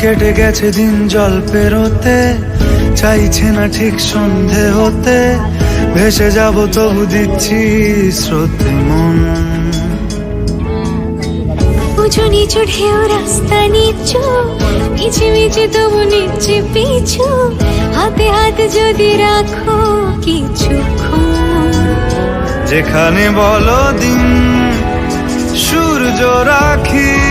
কেটে গেছে দিন জল পেরোতে। চাইছে না ঠিক সন্ধে হতে। ভেসে যাব তবু দিচ্ছি স্রোতে মন। উঁচু নিচু ঢেউ, রাস্তা নিচু, মিছে মিছে তবু নিচে পিছু, হাতে হাতে যদি রাখো কিছু যেখানে বলো দিন, সূর্য রাখি